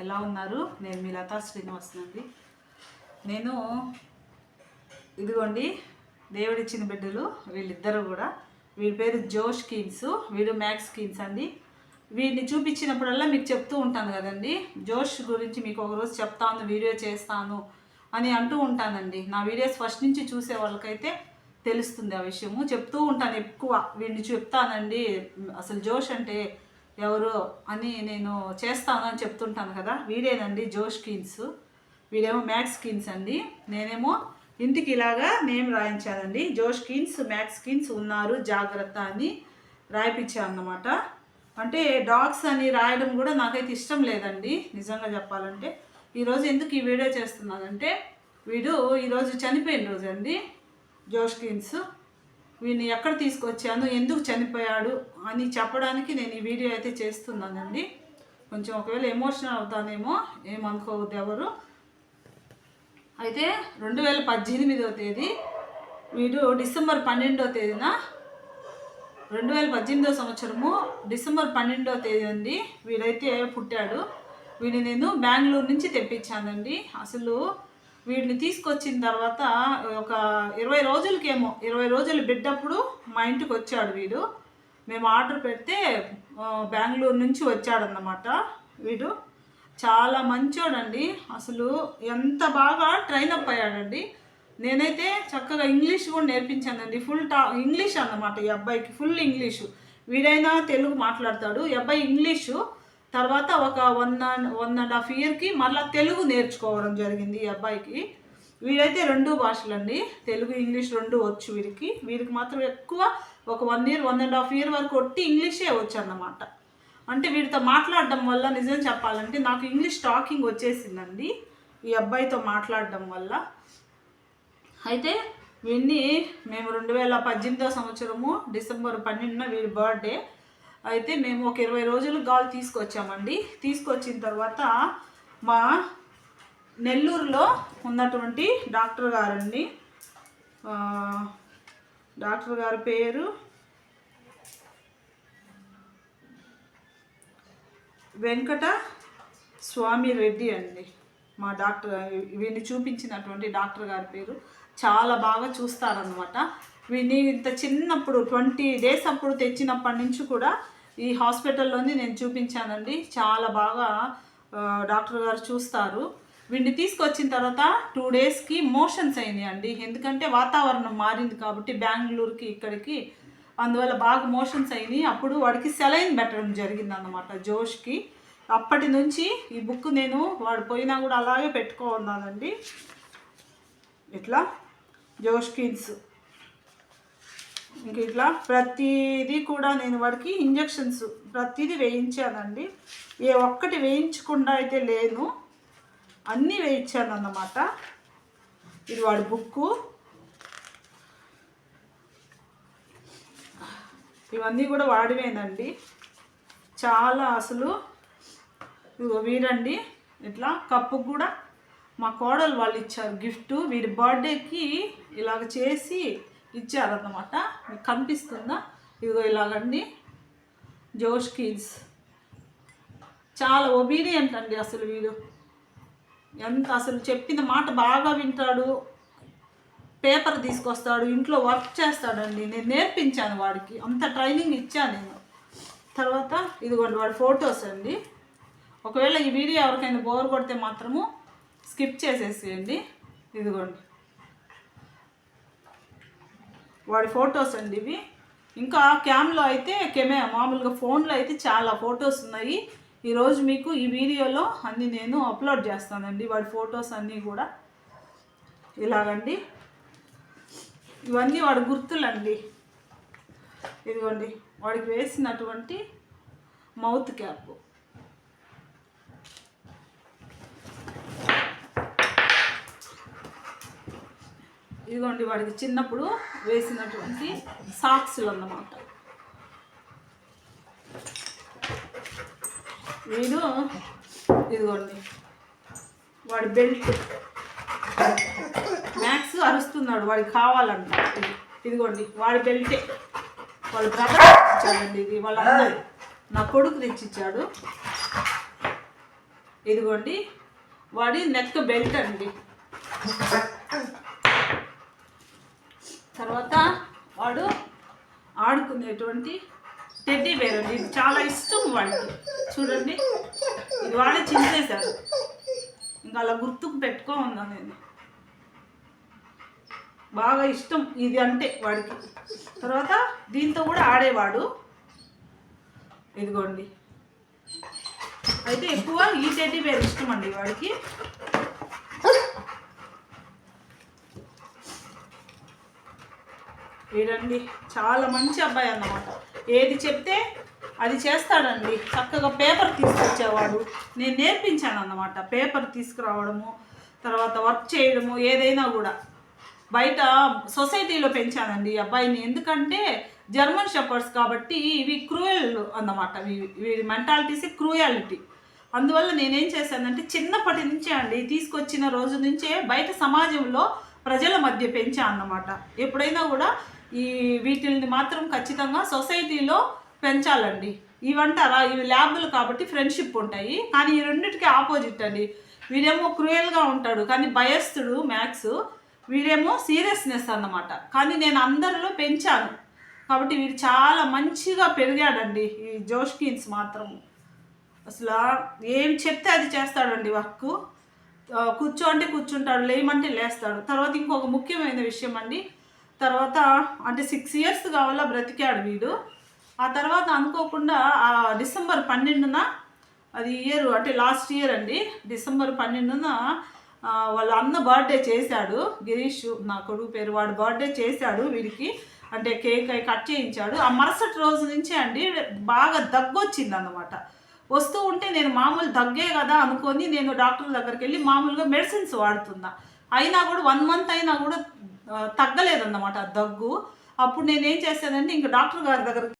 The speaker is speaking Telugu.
ఎలా ఉన్నారు? నేను మీ లతా శ్రీనివాసనండి. నేను ఇదిగోండి దేవుడిచ్చిన బిడ్డలు వీళ్ళిద్దరూ కూడా. వీడి పేరు జోష్ కీన్స్ వీడు మ్యాక్స్ కీన్స్ అండి. వీడిని చూపించినప్పుడల్లా మీకు చెప్తూ ఉంటాను కదండి. జోష్ గురించి మీకు ఒకరోజు చెప్తాను వీడియో చేస్తాను అని అంటూ ఉంటానండి. నా వీడియోస్ ఫస్ట్ నుంచి చూసే వాళ్ళకైతే తెలుస్తుంది ఆ విషయము. చెప్తూ ఉంటాను ఎక్కువ. వీడిని చెప్తానండి. అసలు జోష్ అంటే ఎవరు అని నేను చేస్తాను అని చెప్తుంటాను కదా. వీడేనండి జోష్ కిన్స్ వీడేమో మ్యాక్స్ కిన్స్ అండి. నేనేమో ఇంటికి ఇలాగా నేమ్ రాయించానండి. జోష్ కిన్స్ మ్యాక్స్ కిన్స్ ఉన్నారు జాగ్రత్త అని రాయిపించాను అన్నమాట అంటే డాగ్స్ అని రాయడం కూడా నాకైతే ఇష్టం లేదండి నిజంగా చెప్పాలంటే. ఈరోజు ఎందుకు ఈ వీడియో చేస్తున్నానంటే వీడు ఈరోజు చనిపోయిన రోజు అండి జోష్ కిన్స్ వీడిని ఎక్కడ తీసుకొచ్చాను ఎందుకు చనిపోయాడు అని చెప్పడానికి నేను ఈ వీడియో అయితే చేస్తున్నానండి. కొంచెం ఒకవేళ ఎమోషనల్ అవుతానేమో ఏమనుకోవద్దు ఎవరు. అయితే రెండు వేల పద్దెనిమిదవ తేదీ వీడు డిసెంబర్ పన్నెండవ తేదీన రెండు వేల పద్దెనిమిదవ సంవత్సరము డిసెంబర్ పన్నెండవ తేదీ అండి వీడైతే పుట్టాడు. వీడిని నేను బెంగళూరు నుంచి తెప్పించానండి. అసలు వీడిని తీసుకొచ్చిన తర్వాత ఒక ఇరవై రోజులకేమో ఇరవై రోజులు బిడ్డప్పుడు మా ఇంటికి వచ్చాడు వీడు. మేము ఆర్డర్ పెడితే బెంగళూరు నుంచి వచ్చాడన్నమాట వీడు. చాలా మంచోడండి. అసలు ఎంత బాగా ట్రైన్ అప్ అయ్యాడండి. నేనైతే చక్కగా ఇంగ్లీష్ కూడా నేర్పించానండి. ఫుల్ టా ఇంగ్లీష్ అన్నమాట ఈ అబ్బాయికి ఫుల్ ఇంగ్లీషు. వీడైనా తెలుగు మాట్లాడతాడు. ఈ అబ్బాయి ఇంగ్లీషు. తర్వాత ఒక one and one and half ఇయర్కి మళ్ళీ తెలుగు నేర్చుకోవడం జరిగింది ఈ అబ్బాయికి. వీడైతే రెండు భాషలండి. తెలుగు ఇంగ్లీష్ రెండు వచ్చు వీరికి. వీరికి మాత్రం ఎక్కువ ఒక one year one and half year వరకు ఒట్టి ఇంగ్లీషే వచ్చు అన్నమాట అంటే వీడితో మాట్లాడడం వల్ల నిజం చెప్పాలంటే నాకు ఇంగ్లీష్ టాకింగ్ వచ్చేసిందండి ఈ అబ్బాయితో మాట్లాడడం వల్ల. అయితే వీడిని మేము రెండు వేల పద్దెనిమిదో సంవత్సరము డిసెంబర్ పన్నెండున వీడి బర్త్డే. అయితే మేము ఒక ఇరవై రోజులు గాలి తీసుకొచ్చామండి. తీసుకొచ్చిన తర్వాత మా నెల్లూరులో ఉన్నటువంటి డాక్టర్ గారండి. డాక్టర్ గారి పేరు వెంకట స్వామి రెడ్డి అండి. మా డాక్టర్ వీడిని చూపించినటువంటి డాక్టర్ గారి పేరు చాలా బాగా చూస్తారనమాట వీడిని ఇంత చిన్నప్పుడు ట్వంటీ డేస్ అప్పుడు తెచ్చినప్పటి నుంచి కూడా ఈ హాస్పిటల్లోని నేను చూపించానండి. చాలా బాగా డాక్టర్ గారు చూస్తారు. వీడిని తీసుకొచ్చిన తర్వాత టూ డేస్కి మోషన్స్ అయినాయి అండి. ఎందుకంటే వాతావరణం మారింది కాబట్టి బెంగళూరుకి ఇక్కడికి అందువల్ల బాగా మోషన్స్ అయినాయి. అప్పుడు వాడికి సెలైన్ పెట్టడం జరిగింది అన్నమాట జోష్కి. అప్పటి నుంచి ఈ బుక్ నేను వాడు పోయినా కూడా అలాగే పెట్టుకోన్నానండి ఇట్లా జోష్కిన్స్ ఇంక ఇట్లా ప్రతిదీ కూడా నేను వాడికి ఇంజక్షన్స్ ప్రతిదీ వేయించానండి. ఏ ఒక్కటి వేయించకుండా అయితే లేను. అన్నీ వేయించాను అన్నమాట ఇది వాడి బుక్కు. ఇవన్నీ కూడా వాడివేనండి. చాలా అసలు ఇదిగో వీరండి ఇట్లా కప్పు కూడా మా కోడలు వాళ్ళు ఇచ్చారు గిఫ్ట్. వీడి బర్త్డేకి ఇలాగ చేసి ఇచ్చారన్నమాట. మీకు కనిపిస్తుందా? ఇదిగో ఇలాగండి. జోష్ కిడ్స్. చాలా ఒబీడియంట్ అండి అసలు వీడు. ఎంత అసలు చెప్పిన మాట బాగా వింటాడు. పేపర్ తీసుకొస్తాడు ఇంట్లో వర్క్ చేస్తాడండి. నేను నేర్పించాను వాడికి. అంత ట్రైనింగ్ ఇచ్చాను నేను. తర్వాత ఇదిగోండి వాడి ఫొటోస్ అండి. ఒకవేళ ఈ వీడియో ఎవరికైనా బోర్ కొడితే మాత్రము స్కిప్ చేసేసేయండి. ఇదిగోండి. వాడి ఫొటోస్ అండి ఇవి. ఇంకా క్యామ్లో అయితే కెమెరా మామూలుగా ఫోన్లో అయితే చాలా ఫొటోస్ ఉన్నాయి. ఈరోజు మీకు ఈ వీడియోలో అన్నీ నేను అప్లోడ్ చేస్తానండి. వాడి ఫొటోస్ అన్నీ కూడా. ఇలాగండి. ఇవన్నీ వాడి గుర్తులండి. ఇదిగోండి. వాడికి వేసినటువంటి మౌత్ క్యాప్. ఇదిగోండి వాడికి చిన్నప్పుడు వేసినటువంటి సాక్స్లు అన్నమాట. వీడు ఇదిగోండి. వాడి బెల్ట్. మ్యాక్స్ అరుస్తున్నాడు వాడికి కావాలంట. ఇది ఇదిగోండి వాడి బెల్టే. వాళ్ళ బ్రదర్ ఇచ్చాడండి ఇది వాళ్ళ నా కొడుకు తెచ్చిచ్చాడు. ఇదిగోండి వాడి నెక్ బెల్ట్ అండి. తర్వాత వాడు ఆడుకునేటువంటి టెడ్డీ బేర్ అండి. ఇది చాలా ఇష్టం వాడికి. చూడండి. ఇది వాడే చింతేశారు ఇంకా అలా గుర్తుకు పెట్టుకో ఉందా నేను. బాగా ఇష్టం ఇది అంటే వాడికి. తర్వాత దీంతో కూడా ఆడేవాడు. ఇదిగోండి. అయితే ఎక్కువ ఈ టెడ్డీ బేర్ ఇష్టం అండి వాడికి. వీడండి చాలా మంచి అబ్బాయి అన్నమాట. ఏది చెప్తే అది చేస్తాడండి. చక్కగా పేపర్ తీసుకొచ్చేవాడు. నేను నేర్పించాను అన్నమాట పేపర్ తీసుకురావడము తర్వాత వర్క్ చేయడము ఏదైనా కూడా. బయట సొసైటీలో పెంచానండి ఈ అబ్బాయిని. ఎందుకంటే జర్మన్ షెపర్స్ కాబట్టి ఇవి క్రూయల్ అన్నమాట. వీరి మెంటాలిటీస్ క్రూయాలిటీ అందువల్ల నేనేం చేశానంటే చిన్నప్పటి నుంచే అండి తీసుకొచ్చిన రోజు నుంచే బయట సమాజంలో ప్రజల మధ్య పెంచా అన్నమాట ఎప్పుడైనా కూడా ఈ వీటిల్ని మాత్రం ఖచ్చితంగా సొసైటీలో పెంచాలండి. ఇవంటారా ఇవి ల్యాబులు కాబట్టి ఫ్రెండ్షిప్ ఉంటాయి. కానీ ఈ రెండింటికి ఆపోజిట్ అండి. వీడేమో క్రూయల్గా ఉంటాడు కానీ భయస్థుడు మ్యాథ్స్. వీడేమో సీరియస్నెస్ అన్నమాట. కానీ నేను అందరిలో పెంచాను. కాబట్టి వీడు చాలా మంచిగా పెరిగాడండి ఈ జోష్కిన్స్ మాత్రం. అసలు ఏం చెప్తే అది చేస్తాడండి వర్క్. కూర్చో అంటే కూర్చుంటాడు లేమంటే లేస్తాడు. తర్వాత ఇంకొక ముఖ్యమైన విషయం అండి. తర్వాత అంటే సిక్స్ ఇయర్స్ కావాలా బ్రతికాడు వీడు. ఆ తర్వాత అనుకోకుండా ఆ డిసెంబర్ పన్నెండున అది ఇయర్ అంటే లాస్ట్ ఇయర్ అండి డిసెంబర్ పన్నెండున వాళ్ళ అన్న బర్త్డే చేశాడు. గిరీష్ నా కొడుకు పేరు వాడు బర్త్డే చేశాడు వీడికి. అంటే కేక్ అయి కట్ చేయించాడు. ఆ మరుసటి రోజు నుంచే అండి బాగా దగ్గు అనమాట వస్తూ ఉంటే నేను మామూలు దగ్గే కదా అనుకొని నేను డాక్టర్ దగ్గరికి వెళ్ళి మామూలుగా మెడిసిన్స్ వాడుతున్నా. అయినా కూడా వన్ మంత్ అయినా కూడా తగ్గలేదన్నమాట దగ్గు. అప్పుడు నేనేం చేశానంటే ఇంకా డాక్టర్ గారి దగ్గర